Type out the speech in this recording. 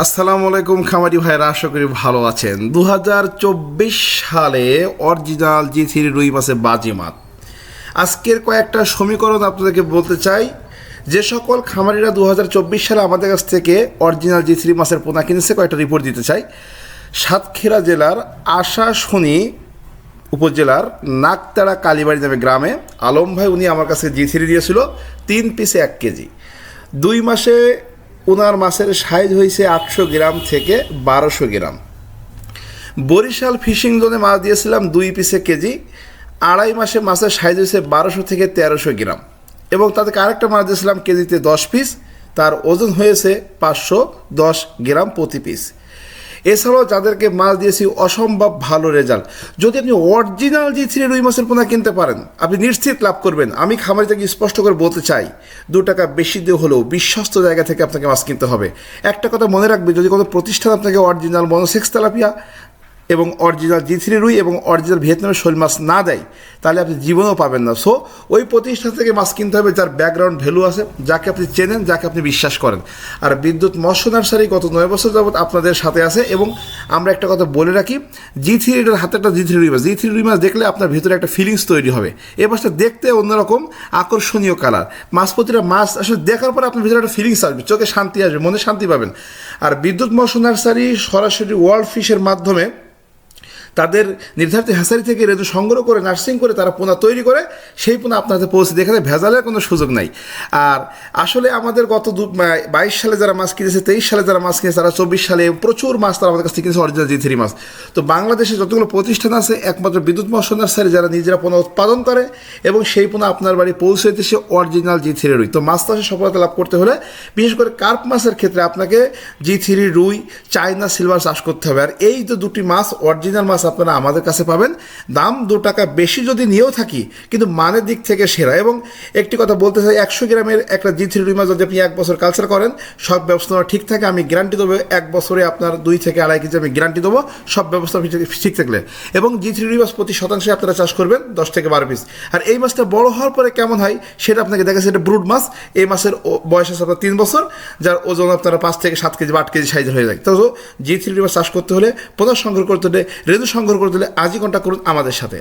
আসসালামু আলাইকুম খামারি ভাইরা আশা করি ভালো আছেন। দু হাজার চব্বিশ সালে অরিজিনাল জি থ্রি রুই মাসে বাজিমাত। আজকের কয়েকটা সমীকরণ আপনাদেরকে বলতে চাই। যে সকল খামারিরা দু হাজার চব্বিশ সালে আমাদের কাছ থেকে অরিজিনাল জি থ্রি মাসের পোনা কিনেছে, কয়েকটা রিপোর্ট দিতে চাই। সাতক্ষীরা জেলার আশা শনি উপজেলার নাকতাড়া কালীবাড়ি নামে গ্রামে আলম ভাই উনি আমার কাছে জি থ্রি দিয়েছিল, তিন পিসে এক কেজি। দুই মাসে ওনার মাছের সাইজ হয়েছে আটশো গ্রাম থেকে বারোশো গ্রাম। বরিশাল ফিশিং জোনে মাছ দিয়েছিলাম দুই পিসে কেজি, আড়াই মাসে মাছের সাইজ হয়েছে বারোশো থেকে তেরোশো গ্রাম। এবং তাদেরকে আরেকটা মাছ দিয়েছিলাম কেজিতে দশ পিস, তার ওজন হয়েছে পাঁচশো দশ গ্রাম প্রতি পিস। এছাড়াও যাদেরকে মাছ দিয়েছি, অসম্ভব ভালো রেজাল্ট যদি আপনি অরিজিনাল যে থ্রি রুই মাছের পোনা কিনতে পারেন, আপনি নিশ্চিত লাভ করবেন। আমি খামারি থেকে স্পষ্ট করে বলতে চাই, দু টাকা বেশি দিয়ে হলেও বিশ্বস্ত জায়গা থেকে আপনাকে মাছ কিনতে হবে। একটা কথা মনে রাখবে, যদি কোনো প্রতিষ্ঠান আপনাকে অরিজিনাল মনোসেক্স তেলাপিয়া এবং অরিজিনাল জি থ্রি রুই এবং অরিজিনাল ভিয়েতনামের শোল মাছ না দেয়, তাহলে আপনি জীবনেও পাবেন না। সো ওই প্রতিষ্ঠান থেকে মাছ কিনতে হবে যার ব্যাকগ্রাউন্ড ভ্যালু আছে, যাকে আপনি চেনেন, যাকে আপনি বিশ্বাস করেন। আর বিদ্যুৎ মৎস্য নার্সারি গত নয় বছর যাবৎ আপনাদের সাথে আছে এবং আমরা একটা কথা বলে রাখি জি থ্রিটার হাতে একটা জি থ্রি রুই মাছ। জি থ্রি রুই মাছ দেখলে আপনার ভিতরে একটা ফিলিংস তৈরি হবে। এই মাছটা দেখতে অন্যরকম, আকর্ষণীয় কালার মাছ প্রতিটা মাছ আসলে দেখার পর আপনার ভিতরে একটা ফিলিংস আসবে, চোখে শান্তি আসবে, মনে শান্তি পাবেন। আর বিদ্যুৎ মৎস্য নার্সারি সরাসরি ওয়ার্ল্ড ফিশের মাধ্যমে তাদের নির্ধারিত হ্যাসারি থেকে রেজু সংগ্রহ করে নার্সিং করে তারা পোনা তৈরি করে, সেই পোনা আপনাদের পৌঁছে দেখাতে ভেজালের কোনো সুযোগ নাই। আর আসলে আমাদের গত দু বাইশ সালে যারা মাছ কিনেছে, তেইশ সালে যারা মাছ কিনেছে, তারা চব্বিশ সালে প্রচুর মাছ তারা আমাদের কাছ থেকে কিনেছে অরিজিনাল জি থ্রি মাছ। তো বাংলাদেশে যতগুলো প্রতিষ্ঠান আছে, একমাত্র বিদ্যুৎ মৎস্য নার্সারি যারা নিজেরা পোনা উৎপাদন করে, এবং সেই পোনা আপনার বাড়ি পৌঁছে দিচ্ছে অরিজিনাল জি থ্রি রুই। তো মাছ চাষে সফলতা লাভ করতে হলে বিশেষ করে কার্প মাছের ক্ষেত্রে আপনাকে জি থ্রি রুই, চায়না সিলভার চাষ করতে হবে। আর এই যে দুটি মাছ অরিজিনাল মাছ আপনারা আমাদের কাছে পাবেন। দাম দু টাকা বেশি যদি নিয়েও থাকি, কিন্তু মানের দিক থেকে সেরা। এবং একটি কথা বলতে চাই, একশো গ্রামের একটা জি থ্রি মাছ যদি আপনি এক বছর কালচার করেন, সব ব্যবস্থা ঠিক থাকে। আমি গ্যারান্টি দেবো, এক বছরে আপনার দুই থেকে আড়াই কেজি আমি গ্যারান্টি দেবো, সব ব্যবস্থা ঠিক থাকলে। এবং জি থ্রি মাছ প্রতি শতাংশে আপনারা চাষ করবেন, দশ থেকে বারো পিস আর এই মাছটা বড় হওয়ার পরে কেমন হয়, সেটা আপনাকে দেখা এটা ব্রুড মাছ। এই মাছের বয়স আছে আপনার তিন বছর, যার ওজন আপনারা পাঁচ থেকে সাত কেজি বা আট কেজি সাইজের হয়ে যায়। তো জি থ্রি মাছ চাষ করতে হলে প্রধান সংগ্রহ করতে হলে রেজু সংগ্রহ করে দিলে আজই কন্ট্যাক্ট করুন আমাদের সাথে।